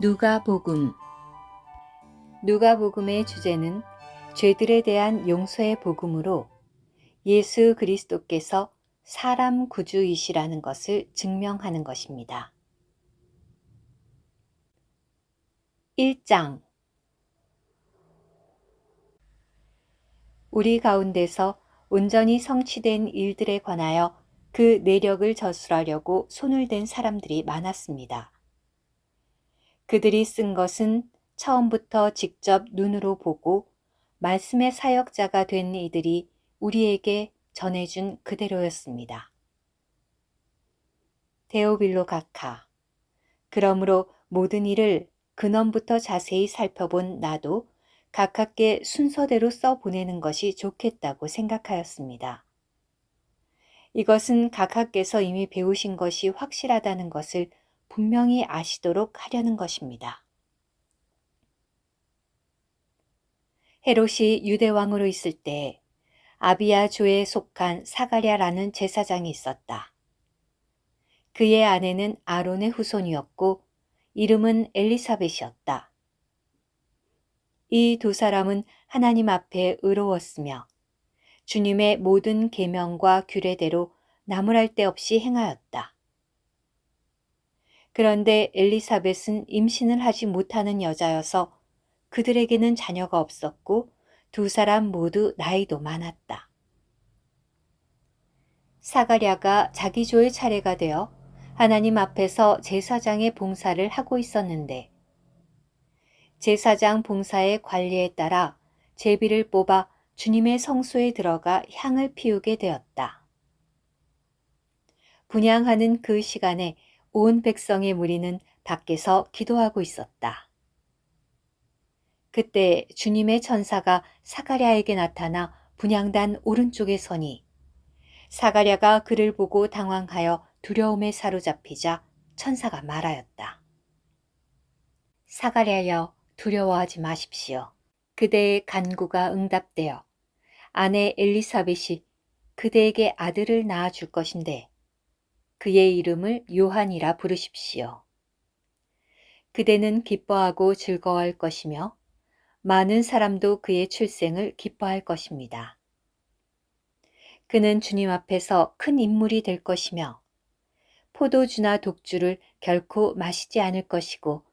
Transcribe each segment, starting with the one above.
누가복음 누가복음의 주제는 죄들에 대한 용서의 복음으로 예수 그리스도께서 사람 구주이시라는 것을 증명하는 것입니다. 1장 우리 가운데서 온전히 성취된 일들에 관하여 그 내력을 저술하려고 손을 댄 사람들이 많았습니다. 그들이 쓴 것은 처음부터 직접 눈으로 보고 말씀의 사역자가 된 이들이 우리에게 전해준 그대로였습니다. 데오빌로 각하. 그러므로 모든 일을 근원부터 자세히 살펴본 나도 각하께 순서대로 써 보내는 것이 좋겠다고 생각하였습니다. 이것은 각하께서 이미 배우신 것이 확실하다는 것을 분명히 아시도록 하려는 것입니다. 헤롯이 유대왕으로 있을 때 아비야 조에 속한 사가랴라는 제사장이 있었다. 그의 아내는 아론의 후손이었고 이름은 엘리사벳이었다. 이 두 사람은 하나님 앞에 의로웠으며 주님의 모든 계명과 규례대로 나무랄 데 없이 행하였다. 그런데 엘리사벳은 임신을 하지 못하는 여자여서 그들에게는 자녀가 없었고 두 사람 모두 나이도 많았다. 사가랴가 자기 조의 차례가 되어 하나님 앞에서 제사장의 봉사를 하고 있었는데 제사장 봉사의 관리에 따라 제비를 뽑아 주님의 성소에 들어가 향을 피우게 되었다. 분양하는 그 시간에 온 백성의 무리는 밖에서 기도하고 있었다. 그때 주님의 천사가 사가랴에게 나타나 분양단 오른쪽에 서니 사가랴가 그를 보고 당황하여 두려움에 사로잡히자 천사가 말하였다. 사가랴여 두려워하지 마십시오. 그대의 간구가 응답되어 아내 엘리사벳이 그대에게 아들을 낳아줄 것인데 그의 이름을 요한이라 부르십시오. 그대는 기뻐하고 즐거워할 것이며 많은 사람도 그의 출생을 기뻐할 것입니다. 그는 주님 앞에서 큰 인물이 될 것이며 포도주나 독주를 결코 마시지 않을 것이고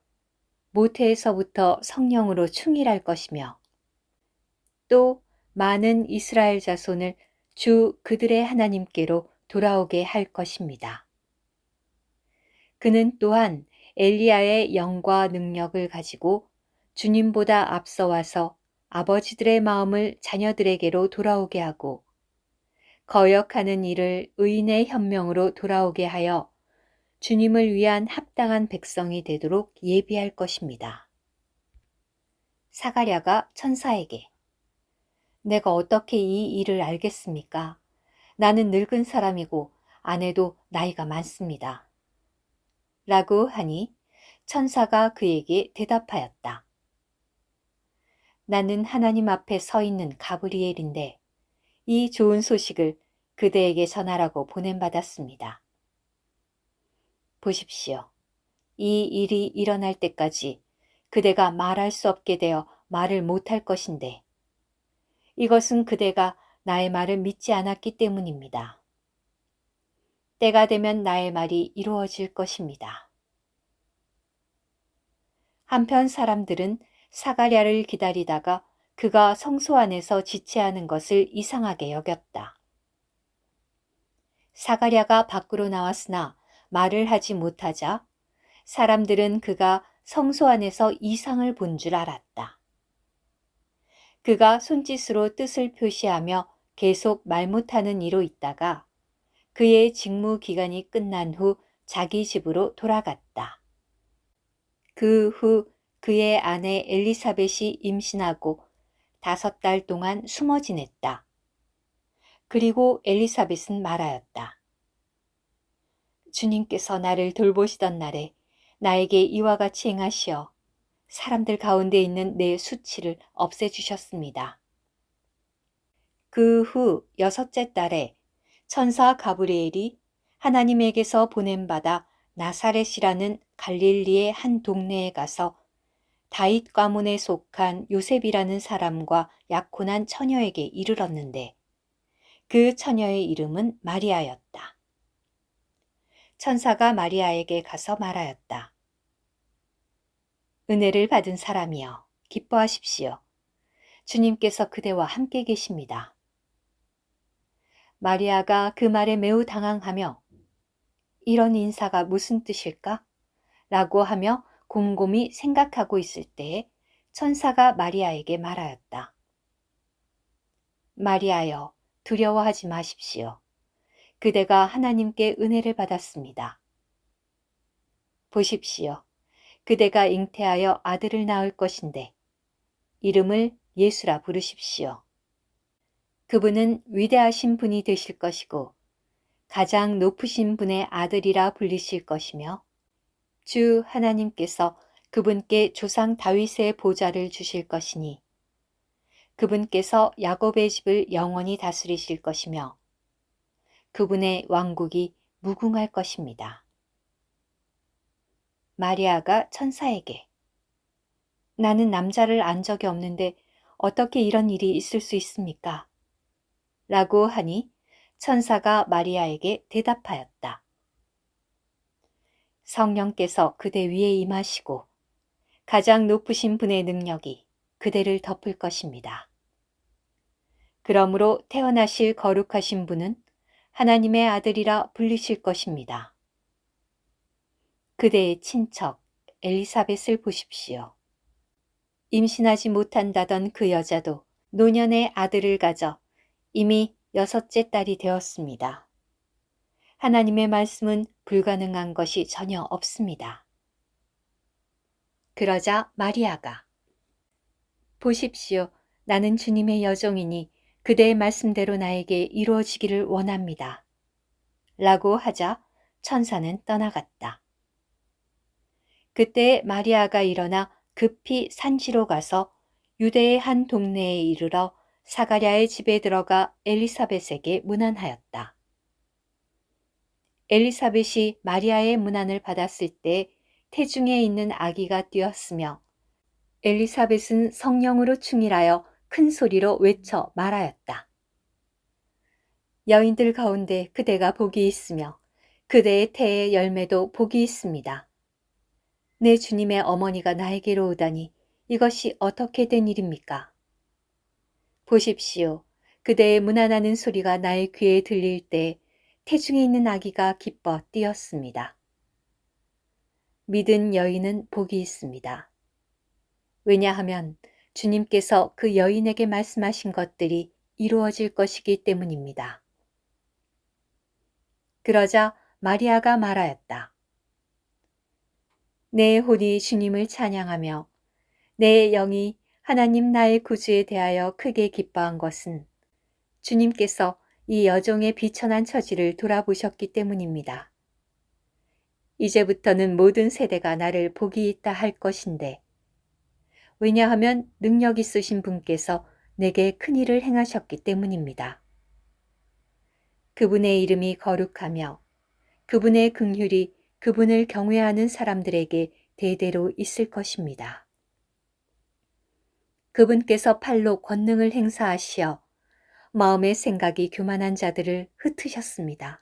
모태에서부터 성령으로 충일할 것이며 또 많은 이스라엘 자손을 주 그들의 하나님께로 돌아오게 할 것입니다. 그는 또한 엘리야의 영과 능력을 가지고 주님보다 앞서 와서 아버지들의 마음을 자녀들에게로 돌아오게 하고 거역하는 일을 의인의 현명으로 돌아오게 하여 주님을 위한 합당한 백성이 되도록 예비할 것입니다. 사가랴가 천사에게 내가 어떻게 이 일을 알겠습니까? 나는 늙은 사람이고 아내도 나이가 많습니다. 라고 하니 천사가 그에게 대답하였다. 나는 하나님 앞에 서 있는 가브리엘인데 이 좋은 소식을 그대에게 전하라고 보냄받았습니다. 보십시오. 이 일이 일어날 때까지 그대가 말할 수 없게 되어 말을 못할 것인데 이것은 그대가 나의 말을 믿지 않았기 때문입니다. 때가 되면 나의 말이 이루어질 것입니다. 한편 사람들은 사가랴를 기다리다가 그가 성소 안에서 지체하는 것을 이상하게 여겼다. 사가랴가 밖으로 나왔으나 말을 하지 못하자 사람들은 그가 성소 안에서 이상을 본 줄 알았다. 그가 손짓으로 뜻을 표시하며 계속 말 못하는 이로 있다가 그의 직무 기간이 끝난 후 자기 집으로 돌아갔다. 그 후 그의 아내 엘리사벳이 임신하고 다섯 달 동안 숨어 지냈다. 그리고 엘리사벳은 말하였다. 주님께서 나를 돌보시던 날에 나에게 이와 같이 행하시어 사람들 가운데 있는 내 수치를 없애주셨습니다. 그 후 여섯째 달에 천사 가브리엘이 하나님에게서 보냄받아 나사렛이라는 갈릴리의 한 동네에 가서 다윗 가문에 속한 요셉이라는 사람과 약혼한 처녀에게 이르렀는데 그 처녀의 이름은 마리아였다. 천사가 마리아에게 가서 말하였다. 은혜를 받은 사람이여, 기뻐하십시오. 주님께서 그대와 함께 계십니다. 마리아가 그 말에 매우 당황하며 이런 인사가 무슨 뜻일까? 라고 하며 곰곰이 생각하고 있을 때에 천사가 마리아에게 말하였다. 마리아여, 두려워하지 마십시오. 그대가 하나님께 은혜를 받았습니다. 보십시오. 그대가 잉태하여 아들을 낳을 것인데 이름을 예수라 부르십시오. 그분은 위대하신 분이 되실 것이고 가장 높으신 분의 아들이라 불리실 것이며 주 하나님께서 그분께 조상 다윗의 보좌를 주실 것이니 그분께서 야곱의 집을 영원히 다스리실 것이며 그분의 왕국이 무궁할 것입니다. 마리아가 천사에게 나는 남자를 안 적이 없는데 어떻게 이런 일이 있을 수 있습니까? 라고 하니 천사가 마리아에게 대답하였다. 성령께서 그대 위에 임하시고 가장 높으신 분의 능력이 그대를 덮을 것입니다. 그러므로 태어나실 거룩하신 분은 하나님의 아들이라 불리실 것입니다. 그대의 친척 엘리사벳을 보십시오. 임신하지 못한다던 그 여자도 노년의 아들을 가져 이미 여섯째 딸이 되었습니다. 하나님의 말씀은 불가능한 것이 전혀 없습니다. 그러자 마리아가 보십시오. 나는 주님의 여종이니 그대의 말씀대로 나에게 이루어지기를 원합니다. 라고 하자 천사는 떠나갔다. 그때 마리아가 일어나 급히 산지로 가서 유대의 한 동네에 이르러 사가랴의 집에 들어가 엘리사벳에게 문안하였다. 엘리사벳이 마리아의 문안을 받았을 때 태중에 있는 아기가 뛰었으며 엘리사벳은 성령으로 충일하여 큰 소리로 외쳐 말하였다. 여인들 가운데 그대가 복이 있으며 그대의 태의 열매도 복이 있습니다. 내 주님의 어머니가 나에게로 오다니 이것이 어떻게 된 일입니까? 보십시오. 그대의 무난하는 소리가 나의 귀에 들릴 때 태중에 있는 아기가 기뻐 뛰었습니다. 믿은 여인은 복이 있습니다. 왜냐하면 주님께서 그 여인에게 말씀하신 것들이 이루어질 것이기 때문입니다. 그러자 마리아가 말하였다. 내 혼이 주님을 찬양하며 내 영이 하나님 나의 구주에 대하여 크게 기뻐한 것은 주님께서 이 여종의 비천한 처지를 돌아보셨기 때문입니다. 이제부터는 모든 세대가 나를 복이 있다 할 것인데, 왜냐하면 능력 있으신 분께서 내게 큰 일을 행하셨기 때문입니다. 그분의 이름이 거룩하며 그분의 긍휼이 그분을 경외하는 사람들에게 대대로 있을 것입니다. 그분께서 팔로 권능을 행사하시어 마음의 생각이 교만한 자들을 흩으셨습니다.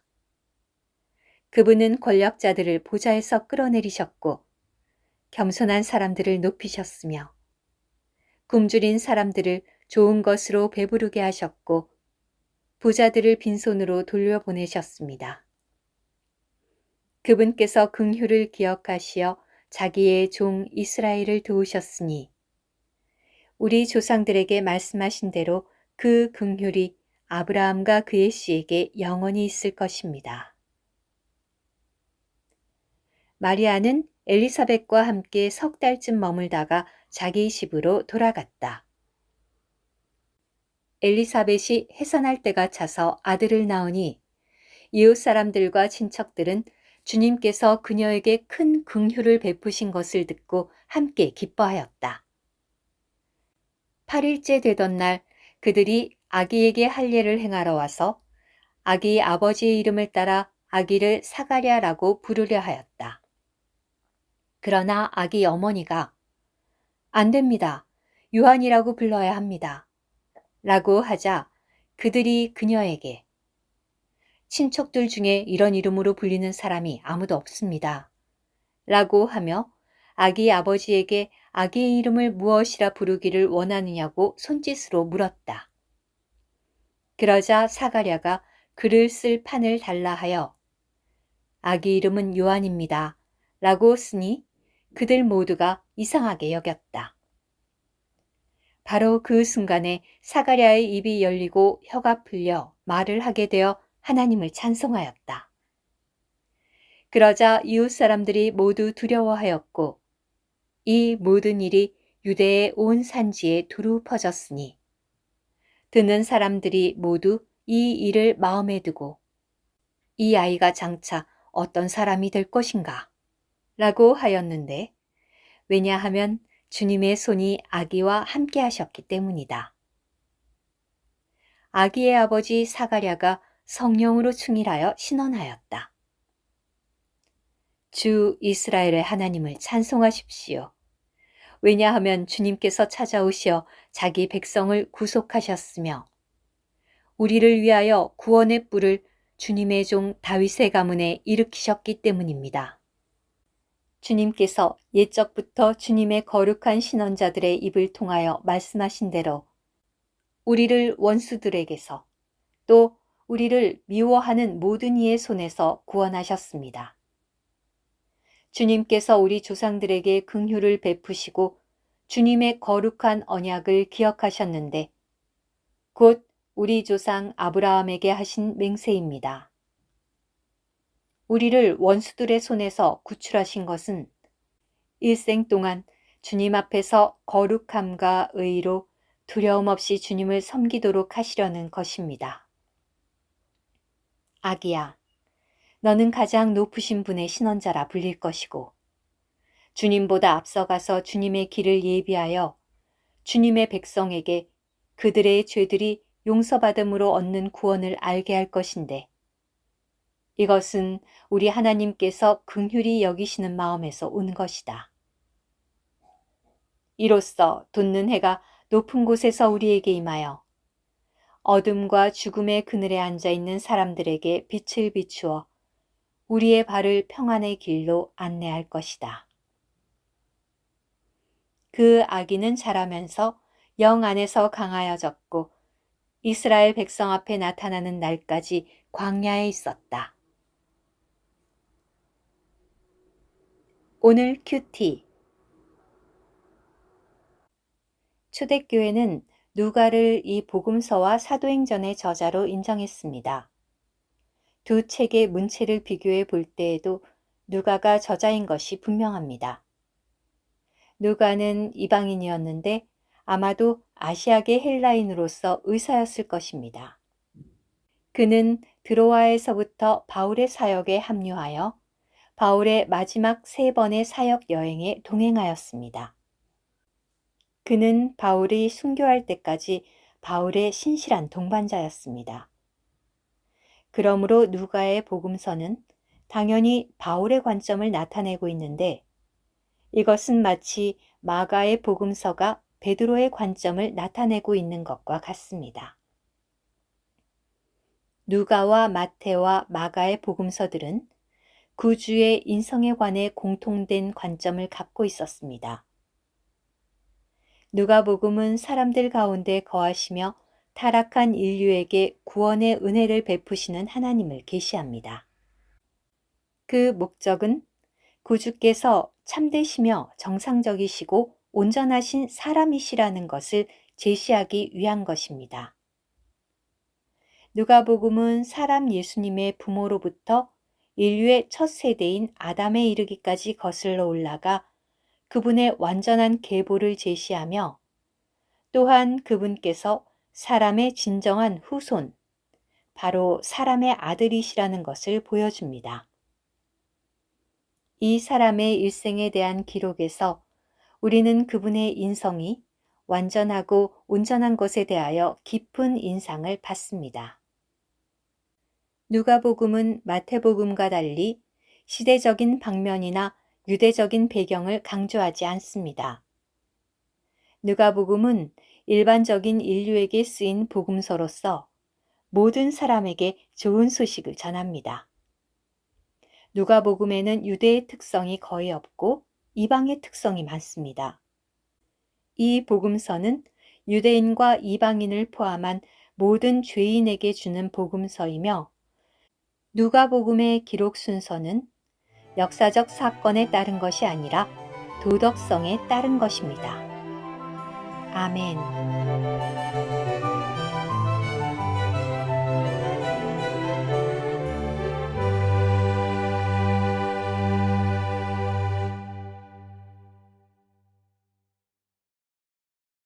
그분은 권력자들을 보좌에서 끌어내리셨고 겸손한 사람들을 높이셨으며 굶주린 사람들을 좋은 것으로 배부르게 하셨고 부자들을 빈손으로 돌려보내셨습니다. 그분께서 긍휼을 기억하시어 자기의 종 이스라엘을 도우셨으니 우리 조상들에게 말씀하신 대로 그 긍휼이 아브라함과 그의 씨에게 영원히 있을 것입니다. 마리아는 엘리사벳과 함께 석 달쯤 머물다가 자기 집으로 돌아갔다. 엘리사벳이 해산할 때가 차서 아들을 낳으니 이웃 사람들과 친척들은 주님께서 그녀에게 큰 긍휼을 베푸신 것을 듣고 함께 기뻐하였다. 8일째 되던 날 그들이 아기에게 할례를 행하러 와서 아기 아버지의 이름을 따라 아기를 사가랴라고 부르려 하였다. 그러나 아기 어머니가 안 됩니다. 요한이라고 불러야 합니다. 라고 하자 그들이 그녀에게 친척들 중에 이런 이름으로 불리는 사람이 아무도 없습니다. 라고 하며 아기 아버지에게 아기의 이름을 무엇이라 부르기를 원하느냐고 손짓으로 물었다. 그러자 사가랴가 글을 쓸 판을 달라 하여 아기 이름은 요한입니다. 라고 쓰니 그들 모두가 이상하게 여겼다. 바로 그 순간에 사가랴의 입이 열리고 혀가 풀려 말을 하게 되어 하나님을 찬송하였다. 그러자 이웃 사람들이 모두 두려워하였고 이 모든 일이 유대의 온 산지에 두루 퍼졌으니 듣는 사람들이 모두 이 일을 마음에 두고 이 아이가 장차 어떤 사람이 될 것인가 라고 하였는데 왜냐하면 주님의 손이 아기와 함께 하셨기 때문이다. 아기의 아버지 사가랴가 성령으로 충일하여 신원하였다. 주 이스라엘의 하나님을 찬송하십시오. 왜냐하면 주님께서 찾아오시어 자기 백성을 구속하셨으며 우리를 위하여 구원의 뿔을 주님의 종 다윗의 가문에 일으키셨기 때문입니다. 주님께서 옛적부터 주님의 거룩한 신원자들의 입을 통하여 말씀하신 대로 우리를 원수들에게서 또 우리를 미워하는 모든 이의 손에서 구원하셨습니다. 주님께서 우리 조상들에게 긍휼을 베푸시고 주님의 거룩한 언약을 기억하셨는데 곧 우리 조상 아브라함에게 하신 맹세입니다. 우리를 원수들의 손에서 구출하신 것은 일생 동안 주님 앞에서 거룩함과 의로 두려움 없이 주님을 섬기도록 하시려는 것입니다. 아기야, 너는 가장 높으신 분의 신원자라 불릴 것이고, 주님보다 앞서가서 주님의 길을 예비하여 주님의 백성에게 그들의 죄들이 용서받음으로 얻는 구원을 알게 할 것인데, 이것은 우리 하나님께서 긍휼히 여기시는 마음에서 온 것이다. 이로써 돋는 해가 높은 곳에서 우리에게 임하여 어둠과 죽음의 그늘에 앉아 있는 사람들에게 빛을 비추어 우리의 발을 평안의 길로 안내할 것이다. 그 아기는 자라면서 영 안에서 강하여졌고 이스라엘 백성 앞에 나타나는 날까지 광야에 있었다. 오늘 큐티 초대교회는 누가를 이 복음서와 사도행전의 저자로 인정했습니다. 두 책의 문체를 비교해 볼 때에도 누가가 저자인 것이 분명합니다. 누가는 이방인이었는데 아마도 아시아계 헬라인으로서 의사였을 것입니다. 그는 드로아에서부터 바울의 사역에 합류하여 바울의 마지막 세 번의 사역 여행에 동행하였습니다. 그는 바울이 순교할 때까지 바울의 신실한 동반자였습니다. 그러므로 누가의 복음서는 당연히 바울의 관점을 나타내고 있는데 이것은 마치 마가의 복음서가 베드로의 관점을 나타내고 있는 것과 같습니다. 누가와 마테와 마가의 복음서들은 구주의 인성에 관해 공통된 관점을 갖고 있었습니다. 누가복음은 사람들 가운데 거하시며 타락한 인류에게 구원의 은혜를 베푸시는 하나님을 계시합니다. 그 목적은 구주께서 참되시며 정상적이시고 온전하신 사람이시라는 것을 제시하기 위한 것입니다. 누가복음은 사람 예수님의 부모로부터 인류의 첫 세대인 아담에 이르기까지 거슬러 올라가 그분의 완전한 계보를 제시하며 또한 그분께서 사람의 진정한 후손, 바로 사람의 아들이시라는 것을 보여줍니다. 이 사람의 일생에 대한 기록에서 우리는 그분의 인성이 완전하고 온전한 것에 대하여 깊은 인상을 받습니다. 누가복음은 마태복음과 달리 시대적인 방면이나 유대적인 배경을 강조하지 않습니다. 누가복음은 일반적인 인류에게 쓰인 복음서로서 모든 사람에게 좋은 소식을 전합니다. 누가복음에는 유대의 특성이 거의 없고 이방의 특성이 많습니다. 이 복음서는 유대인과 이방인을 포함한 모든 죄인에게 주는 복음서이며 누가복음의 기록 순서는 역사적 사건에 따른 것이 아니라 도덕성에 따른 것입니다. 아멘.